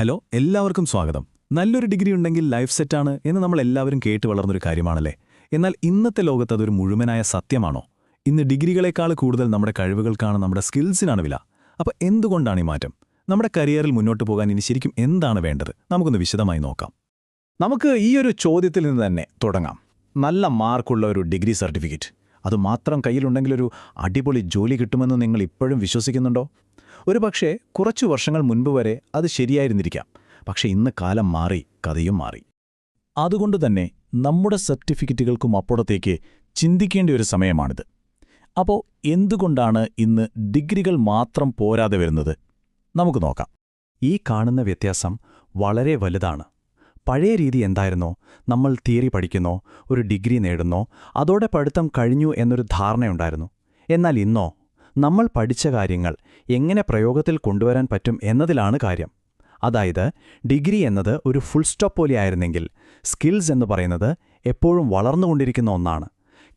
Hello എല്ലാവർക്കും സ്വാഗതം. നല്ലൊരു ഡിഗ്രി ഉണ്ടെങ്കിൽ ലൈഫ് സെറ്റാണ് എന്ന് നമ്മൾ എല്ലാവരും കേട്ട് വളർന്നൊരു കാര്യമാണല്ലേ? എന്നാൽ ഇന്നത്തെ ലോകത്ത് അതൊരു മുഴുവനായ സത്യമാണോ? ഇന്ന് ഡിഗ്രികളെക്കാൾ കൂടുതൽ നമ്മുടെ കഴിവുകൾക്കാണ് നമ്മുടെ സ്കിൽസിനാണ് വില. അപ്പോൾ എന്തുകൊണ്ടാണ് ഈ മാറ്റം? നമ്മുടെ കരിയറിൽ മുന്നോട്ട് പോകാൻ ഇനി ശരിക്കും എന്താണ് വേണ്ടത്? നമുക്കൊന്ന് വിശദമായി നോക്കാം. നമുക്ക് ഈ ഒരു ചോദ്യത്തിൽ നിന്ന് തന്നെ തുടങ്ങാം. നല്ല മാർക്കുള്ള ഒരു ഡിഗ്രി സർട്ടിഫിക്കറ്റ്. അതുമാത്രം കയ്യിലുണ്ടെങ്കിലൊരു അടിപൊളി ജോലി കിട്ടുമെന്ന് നിങ്ങൾ ഇപ്പോഴും വിശ്വസിക്കുന്നുണ്ടോ? ഒരു പക്ഷേ കുറച്ചു വർഷങ്ങൾ മുൻപ് വരെ അത് ശരിയായിരുന്നിരിക്കാം. പക്ഷെ ഇന്ന് കാലം മാറി കഥയും മാറി. അതുകൊണ്ടുതന്നെ നമ്മുടെ സർട്ടിഫിക്കറ്റുകൾക്കും അപ്പുറത്തേക്ക് ചിന്തിക്കേണ്ട ഒരു സമയമാണിത്. അപ്പോൾ എന്തുകൊണ്ടാണ് ഇന്ന് ഡിഗ്രികൾ മാത്രം പോരാതെ വരുന്നത്? നമുക്ക് നോക്കാം. ഈ കാണുന്ന വ്യത്യാസം വളരെ വലുതാണ്. പഴയ രീതി എന്തായിരുന്നോ? നമ്മൾ തിയറി പഠിക്കുന്നോ? ഒരു ഡിഗ്രി നേടുന്നോ? അതോടെ പഠിത്തം കഴിഞ്ഞു എന്നൊരു ധാരണയുണ്ടായിരുന്നു. എന്നാൽ ഇന്നോ നമ്മൾ പഠിച്ച കാര്യങ്ങൾ എങ്ങനെ പ്രയോഗത്തിൽ കൊണ്ടുവരാൻ പറ്റും എന്നതിലാണ് കാര്യം. അതായത് ഡിഗ്രി എന്നത് ഒരു ഫുൾ സ്റ്റോപ്പ് പോലെയായിരുന്നെങ്കിൽ സ്കിൽസ് എന്ന് പറയുന്നത് എപ്പോഴും വളർന്നുകൊണ്ടിരിക്കുന്ന ഒന്നാണ്.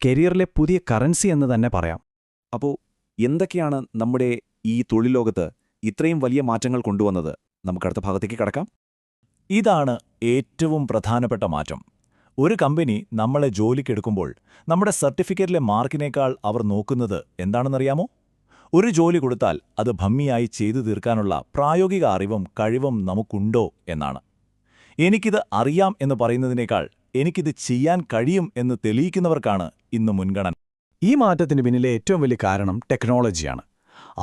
കരിയറിലെ പുതിയ കറൻസി എന്ന് തന്നെ പറയാം. അപ്പോൾ എന്തൊക്കെയാണ് നമ്മുടെ ഈ തൊഴിൽ ലോകത്ത് ഇത്രയും വലിയ മാറ്റങ്ങൾ കൊണ്ടുവന്നത്? നമുക്കടുത്ത ഭാഗത്തേക്ക് കടക്കാം. ഇതാണ് ഏറ്റവും പ്രധാനപ്പെട്ട മാറ്റം. ഒരു കമ്പനി നമ്മളെ ജോലിക്കെടുക്കുമ്പോൾ നമ്മുടെ സർട്ടിഫിക്കറ്റിലെ മാർക്കിനേക്കാൾ അവർ നോക്കുന്നത് എന്താണെന്നറിയാമോ? ഒരു ജോലി കൊടുത്താൽ അത് ഭംഗിയായി ചെയ്തു തീർക്കാനുള്ള പ്രായോഗിക അറിവും കഴിവും നമുക്കുണ്ടോ എന്നാണ്. എനിക്കിത് അറിയാം എന്ന് പറയുന്നതിനേക്കാൾ എനിക്കിത് ചെയ്യാൻ കഴിയും എന്ന് തെളിയിക്കുന്നവർക്കാണ് ഇന്ന് മുൻഗണന. ഈ മാറ്റത്തിന് പിന്നിലെ ഏറ്റവും വലിയ കാരണം ടെക്നോളജിയാണ്.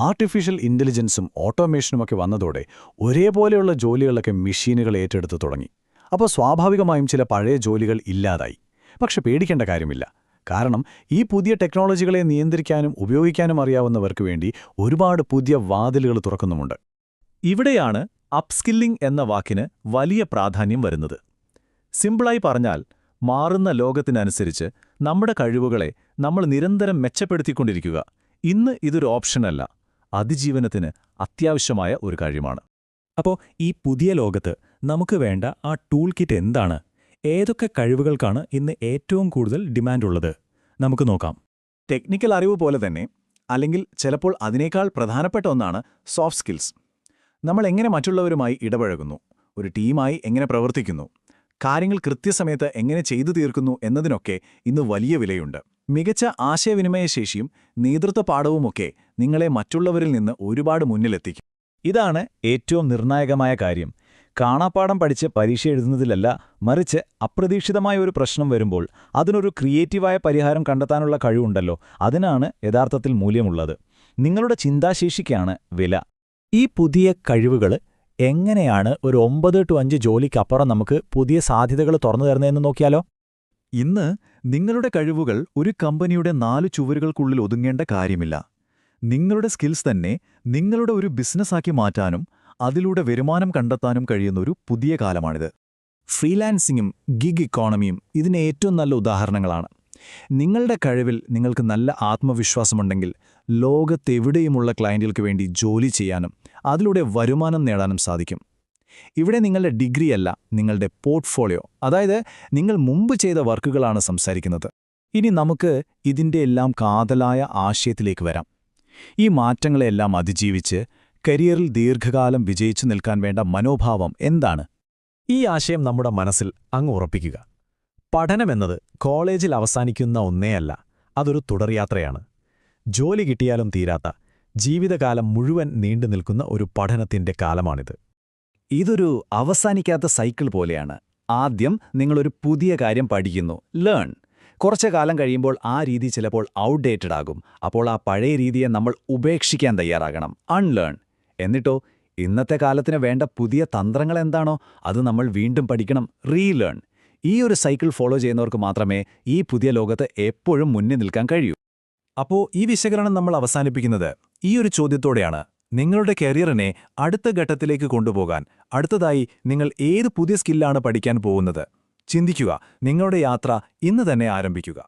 ആർട്ടിഫിഷ്യൽ ഇന്റലിജൻസും ഓട്ടോമേഷനുമൊക്കെ വന്നതോടെ ഒരേപോലെയുള്ള ജോലികളൊക്കെ മെഷീനുകൾ ഏറ്റെടുത്തു തുടങ്ങി. അപ്പോൾ സ്വാഭാവികമായും ചില പഴയ ജോലികൾ ഇല്ലാതായി. പക്ഷെ പേടിക്കേണ്ട കാര്യമില്ല. കാരണം ഈ പുതിയ ടെക്നോളജികളെ നിയന്ത്രിക്കാനും ഉപയോഗിക്കാനും അറിയാവുന്നവർക്ക് വേണ്ടി ഒരുപാട് പുതിയ വാതിലുകൾ തുറക്കുന്നുമുണ്ട്. ഇവിടെയാണ് അപ്സ്കില്ലിംഗ് എന്ന വാക്കിന് വലിയ പ്രാധാന്യം വരുന്നത്. സിമ്പിളായി പറഞ്ഞാൽ മാറുന്ന ലോകത്തിനനുസരിച്ച് നമ്മുടെ കഴിവുകളെ നമ്മൾ നിരന്തരം മെച്ചപ്പെടുത്തിക്കൊണ്ടിരിക്കുക. ഇന്ന് ഇതൊരു ഓപ്ഷനല്ല അതിജീവനത്തിന് അത്യാവശ്യമായ ഒരു കാര്യമാണ്. അപ്പോൾ ഈ പുതിയ ലോകത്ത് നമുക്ക് വേണ്ട ആ ടൂൾ കിറ്റ് എന്താണ്? ഏതൊക്കെ കഴിവുകൾക്കാണ് ഇന്ന് ഏറ്റവും കൂടുതൽ ഡിമാൻഡുള്ളത്? നമുക്ക് നോക്കാം. ടെക്നിക്കൽ അറിവ് പോലെ തന്നെ അല്ലെങ്കിൽ ചിലപ്പോൾ അതിനേക്കാൾ പ്രധാനപ്പെട്ട ഒന്നാണ് സോഫ്റ്റ് സ്കിൽസ്. നമ്മൾ എങ്ങനെ മറ്റുള്ളവരുമായി ഇടപഴകുന്നു ഒരു ടീമായി എങ്ങനെ പ്രവർത്തിക്കുന്നു കാര്യങ്ങൾ കൃത്യസമയത്ത് എങ്ങനെ ചെയ്തു തീർക്കുന്നു എന്നതിനൊക്കെ ഇന്ന് വലിയ വിലയുണ്ട്. മികച്ച ആശയവിനിമയശേഷിയും നേതൃത്വ പാഠവുമൊക്കെ നിങ്ങളെ മറ്റുള്ളവരിൽ നിന്ന് ഒരുപാട് മുന്നിലെത്തിക്കും. ഇതാണ് ഏറ്റവും നിർണായകമായ കാര്യം. കാണാപ്പാടം പഠിച്ച് പരീക്ഷ എഴുതുന്നതിലല്ല മറിച്ച് അപ്രതീക്ഷിതമായ ഒരു പ്രശ്നം വരുമ്പോൾ അതിനൊരു ക്രിയേറ്റീവായ പരിഹാരം കണ്ടെത്താനുള്ള കഴിവുണ്ടല്ലോ. അതിനാണ് യഥാർത്ഥത്തിൽ മൂല്യമുള്ളത്. നിങ്ങളുടെ ചിന്താശേഷിക്കാണ് വില. ഈ പുതിയ കഴിവുകൾ എങ്ങനെയാണ് ഒരു ഒമ്പത് ടു അഞ്ച് ജോലിക്കപ്പുറം നമുക്ക് പുതിയ സാധ്യതകൾ തുറന്നു തരുന്നതെന്ന് നോക്കിയാലോ? ഇന്ന് നിങ്ങളുടെ കഴിവുകൾ ഒരു കമ്പനിയുടെ നാല് ചുവരുകൾക്കുള്ളിൽ ഒതുങ്ങേണ്ട കാര്യമില്ല. നിങ്ങളുടെ സ്കിൽസ് തന്നെ നിങ്ങളുടെ ഒരു ബിസിനസ്സാക്കി മാറ്റാനും അതിലൂടെ വരുമാനം കണ്ടെത്താനും കഴിയുന്നൊരു പുതിയ കാലമാണിത്. ഫ്രീലാൻസിങ്ങും ഗിഗ് ഇക്കോണമിയും ഇതിന് ഏറ്റവും നല്ല ഉദാഹരണങ്ങളാണ്. നിങ്ങളുടെ കഴിവിൽ നിങ്ങൾക്ക് നല്ല ആത്മവിശ്വാസമുണ്ടെങ്കിൽ ലോകത്തെവിടെയുമുള്ള ക്ലയന്റുകൾക്ക് വേണ്ടി ജോലി ചെയ്യാനും അതിലൂടെ വരുമാനം നേടാനും സാധിക്കും. ഇവിടെ നിങ്ങളുടെ ഡിഗ്രിയല്ല നിങ്ങളുടെ പോർട്ട്ഫോളിയോ അതായത് നിങ്ങൾ മുമ്പ് ചെയ്ത വർക്കുകളാണ് സംസാരിക്കുന്നത്. ഇനി നമുക്ക് ഇതിന്റെ എല്ലാം കാതലായ ആശയത്തിലേക്ക് വരാം. ഈ മാറ്റങ്ങളെല്ലാം അതിജീവിച്ച് കരിയറിൽ ദീർഘകാലം വിജയിച്ചു നിൽക്കാൻ വേണ്ട മനോഭാവം എന്താണ്? ഈ ആശയം നമ്മുടെ മനസ്സിൽ അങ്ങ് ഉറപ്പിക്കുക. പഠനമെന്നത് കോളേജിൽ അവസാനിക്കുന്ന ഒന്നേയല്ല അതൊരു തുടർയാത്രയാണ്. ജോലി കിട്ടിയാലും തീരാത്ത ജീവിതകാലം മുഴുവൻ നീണ്ടു നിൽക്കുന്ന ഒരു പഠനത്തിന്റെ കാലമാണിത്. ഇതൊരു അവസാനിക്കാത്ത സൈക്കിൾ പോലെയാണ്. ആദ്യം നിങ്ങളൊരു പുതിയ കാര്യം പഠിക്കുന്നു ലേൺ. കുറച്ചു കാലം കഴിയുമ്പോൾ ആ രീതി ചിലപ്പോൾ ഔട്ട്ഡേറ്റഡ് ആകും. അപ്പോൾ ആ പഴയ രീതിയെ നമ്മൾ ഉപേക്ഷിക്കാൻ തയ്യാറാകണം അൺലേൺ. എന്നിട്ടോ ഇന്നത്തെ കാലത്തിന് വേണ്ട പുതിയ തന്ത്രങ്ങൾ എന്താണോ അത് നമ്മൾ വീണ്ടും പഠിക്കണം റീലേൺ ഈ ഒരു സൈക്കിൾ ഫോളോ ചെയ്യുന്നവർക്ക് മാത്രമേ ഈ പുതിയ ലോകത്ത് എപ്പോഴും മുന്നിൽ നിൽക്കാൻ കഴിയൂ. അപ്പോൾ ഈ വിശകലനം നമ്മൾ അവസാനിപ്പിക്കുന്നത് ഈ ഒരു ചോദ്യത്തോടെയാണ്. നിങ്ങളുടെ കരിയറിനെ അടുത്ത ഘട്ടത്തിലേക്ക് കൊണ്ടുപോകാൻ അടുത്തതായി നിങ്ങൾ ഏത് പുതിയ സ്കില്ലാണ് പഠിക്കാൻ പോകുന്നത്? ചിന്തിക്കുക നിങ്ങളുടെ യാത്ര ഇന്ന് തന്നെ ആരംഭിക്കുക.